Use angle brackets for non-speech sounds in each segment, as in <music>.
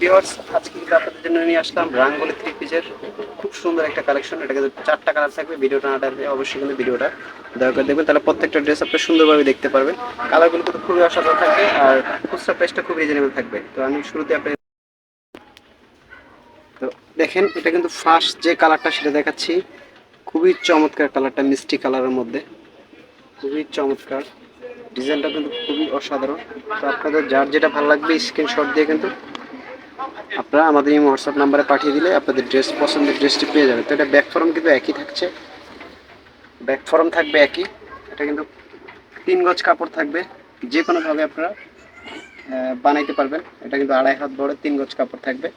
Viewers আজকে কিন্তু আপনাদের জন্য নিয়ে আসলাম রাঙ্গলি থ্রি পিসের খুব সুন্দর একটা কালেকশন এটা কিন্তু চারটা কালার থাকবে ভিডিওটা না টানলে অবশ্যই কিন্তু ভিডিওটা দয়া করে দেখবেন। তাহলে প্রত্যেকটা ড্রেস আপনি সুন্দরভাবে দেখতে পারবেন। কালারগুলো কিন্তু খুবই অসাধারণ থাকবে আর খুচরা প্রাইসটা খুব রিজনেবল থাকবে। তো আমি শুরুতে আপনি তো দেখেন, এটা কিন্তু ফার্স্ট যে কালারটা সেটা দেখাচ্ছি। খুবই চমৎকার কালারটা মিষ্টি কালারের মধ্যে। খুবই চমৎকার। ডিজাইনটা কিন্তু খুবই অসাধারণ। তো আপনাদের যার যেটা ভালো লাগবে স্ক্রিনশট দিয়ে কিন্তু আপনারা আমাদের এই হোয়াটসঅ্যাপ নাম্বারে পাঠিয়ে দিলে আপনাদের ড্রেস পছন্দের ড্রেসটি পেয়ে যাবেন। তো এটা ব্যাক ফর্ম কিন্তু একই থাকছে। ব্যাক ফর্ম থাকবে একই। এটা কিন্তু তিন গজ কাপড় থাকবে। যে কোনোভাবে আপনারা বানাইতে পারবেন। এটা কিন্তু আড়াই হাত বড়, তিন গজ কাপড় থাকবে।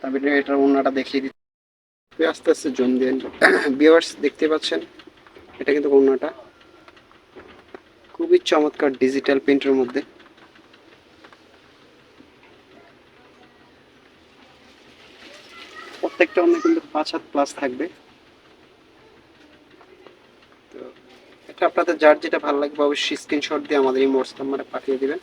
তারপরে এটার অন্যটা দেখিয়ে দিচ্ছি। আস্তে আস্তে জোন দিয়ে বিয়ার্স <clears throat> দেখতে পাচ্ছেন? এটা কিন্তু অন্যটা খুবই চমৎকার ডিজিটাল প্রিন্টের মধ্যে। প্রত্যেকটা অন্য কিন্তু পাঁচ হাত প্লাস থাকবে। তো এটা আপনাদের যার যেটা ভালো লাগবে অবশ্যই স্ক্রিনশট দিয়ে আমাদের এই মোটস নাম্বারে পাঠিয়ে দিবেন।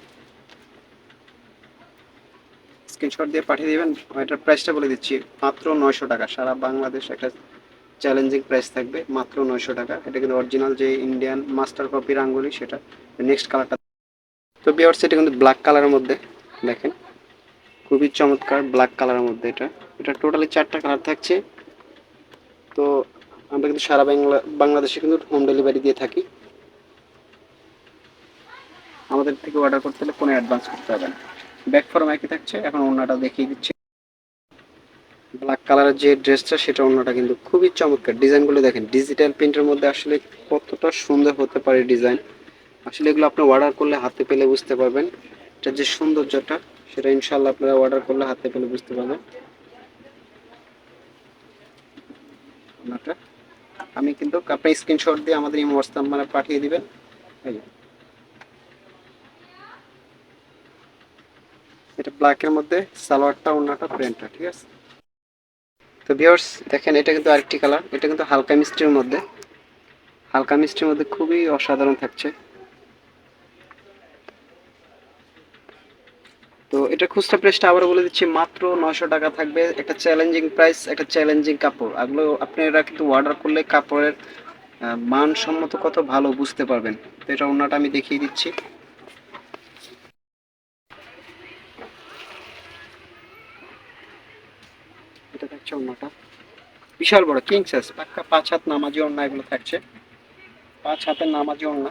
স্ক্রিনশট দিয়ে পাঠিয়ে দিবেন। এটার প্রাইসটা বলে দিচ্ছি, মাত্র নয়শো টাকা। সারা বাংলাদেশ একটা চ্যালেঞ্জিং প্রাইস থাকবে, মাত্র নয়শো টাকা। এটা কিন্তু অরিজিনাল যে ইন্ডিয়ান মাস্টার কপি রাঙ্গুলি সেটা নেক্সট কালারটা তো বিয়ার্স এটা কিন্তু ব্ল্যাক কালারের মধ্যে দেখেন। খুবই চমৎকার ব্ল্যাক কালারের মধ্যে এটা। এটা টোটালি চারটা কালার থাকছে। তো আমরা কিন্তু সারা বাংলা, বাংলাদেশে কিন্তু হোম ডেলিভারি দিয়ে থাকি। আমাদের থেকে অর্ডার করতে হলে কোনো অ্যাডভান্স করতে হবে না। ব্যাক ফর্ম একই থাকছে, এখন অন্যটা দেখিয়ে দিচ্ছি। ব্ল্যাক কালারের যে ড্রেসটা সেটা অন্যটা কিন্তু খুবই চমৎকার। ডিজাইনগুলো দেখেন ডিজিটাল প্রিন্টের মধ্যে আসলে কতটা সুন্দর হতে পারে ডিজাইন আসলে এগুলো আপনি অর্ডার করলে হাতে পেলে বুঝতে পারবেন। এটা যে সৌন্দর্যটা, সেটা ইনশাল্লাহ আপনারা অর্ডার করলে হাতে পেলে বুঝতে পারবেন। ওনাটা আমি কিন্তু আপনি স্ক্রিনশট দিয়ে আমাদের এই হোয়াটসঅ্যাপ নাম্বারে পাঠিয়ে দিবেন। এটা ব্ল্যাকের মধ্যে, সালোয়ারটা ওনাটা প্রিন্টটা ঠিক আছে? তো ভিউয়ার্স দেখেন, এটা কিন্তু আরেকটি কালার এটা কিন্তু হালকা মিষ্টির মধ্যে। হালকা মিষ্টির মধ্যে খুবই অসাধারণ থাকছে। তো এটা খুচরা প্রাইসটা আবার বলে দিচ্ছি, মাত্র নয়শো টাকা থাকবে। একটা চ্যালেঞ্জিং প্রাইস একটা চ্যালেঞ্জিং কাপড়। এগুলো আপনারা কিন্তু অর্ডার করলে কাপড়ের মানসম্মত কত ভালো বুঝতে পারবেন। তো এটা অন্যটা আমি দেখিয়ে দিচ্ছি। এটা থাকছে অন্যটা বিশাল বড় কিং সাইজ পাক্কা পাঁচ হাত নামাজি অন্য এগুলো থাকছে। পাঁচ হাতের নামাজি অন্য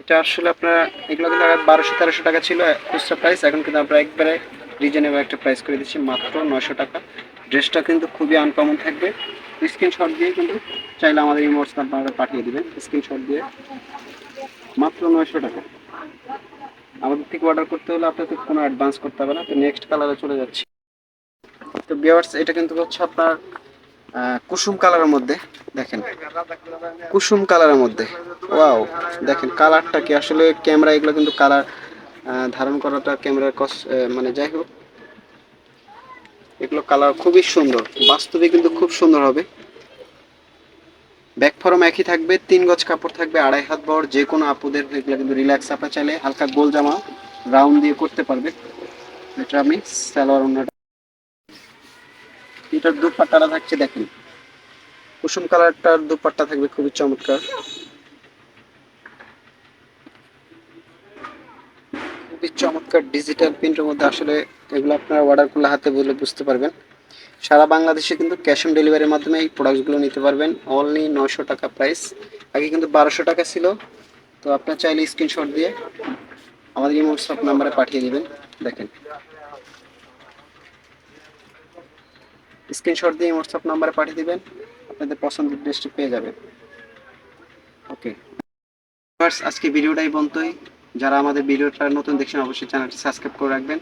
এটা আসলে আপনার, এগুলো কিন্তু বারোশো, তেরোশো টাকা ছিল, খুচরা প্রাইস এখন কিন্তু আমরা একবারে রিজনেবল একটা প্রাইস করে দিচ্ছি, মাত্র নয়শো টাকা। ড্রেসটা কিন্তু খুবই আনকমন থাকবে। স্ক্রিনশট দিয়ে কিন্তু চাইলে আমাদের এই আপনারা পাঠিয়ে দিবেন। স্ক্রিনশট দিয়ে মাত্র নয়শো টাকা। আমাদের থেকে অর্ডার করতে হলে আপনাদের কোনো অ্যাডভান্স করতে হবে না। তো নেক্সট কালারে চলে যাচ্ছি। তো বিয়ার্স এটা কিন্তু হচ্ছে আপনার কুসুম কালারের মধ্যে, দেখেন। কুসুম কালারের মধ্যে। ওয়াও, দেখেন, কালারটা কি? আসলে ক্যামেরা এগুলো কিন্তু কালার ধারণ করাটা ক্যামেরার কস মানে যাই হোক, এগুলো কালার খুবই সুন্দর। বাস্তবে কিন্তু খুব সুন্দর হবে। ব্যাক ফর্ম একই থাকবে, তিন গজ কাপড় থাকবে, আড়াই হাত বড় যে কোনো আপুদের, এগুলো কিন্তু রিল্যাক্স আপা চাইলে হালকা গোল জামা রাউন্ড দিয়ে করতে পারবে। এটা আমি সালোয়ার অন্যটা এটার দুপাট্টাটা থাকছে দেখেন। কুসুম কালারটার দুপাট্টা থাকবে খুবই চমৎকার। খুবই চমৎকার ডিজিটাল প্রিন্টের মধ্যে আসলে এগুলো আপনারা অর্ডার করলে হাতে বলে বুঝতে পারবেন। সারা বাংলাদেশে কিন্তু ক্যাশ অন ডেলিভারির মাধ্যমে এই প্রোডাক্টগুলো নিতে পারবেন। অনলি নয়শো টাকা প্রাইস আগে কিন্তু বারোশো টাকা ছিল। তো আপনার চাইলে স্ক্রিনশট দিয়ে আমাদের এই হোয়াটসঅ্যাপ নাম্বারে পাঠিয়ে দেবেন। দেখেন। স্ক্রিনশট দিয়ে হোয়াটসঅ্যাপ নাম্বারে পাঠিয়ে দেবেন, আপনাদের পছন্দের ড্রেসটি পেয়ে যাবেন। ওকে আজকে ভিডিওটাই বন্ধই যারা আমাদের ভিডিওটা নতুন দেখছেন, অবশ্যই চ্যানেলটি সাবস্ক্রাইব করে রাখবেন।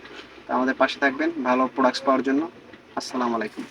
আমাদের পাশে থাকবেন, ভালো প্রোডাক্টস পাওয়ার জন্য। আসসালামু আলাইকুম।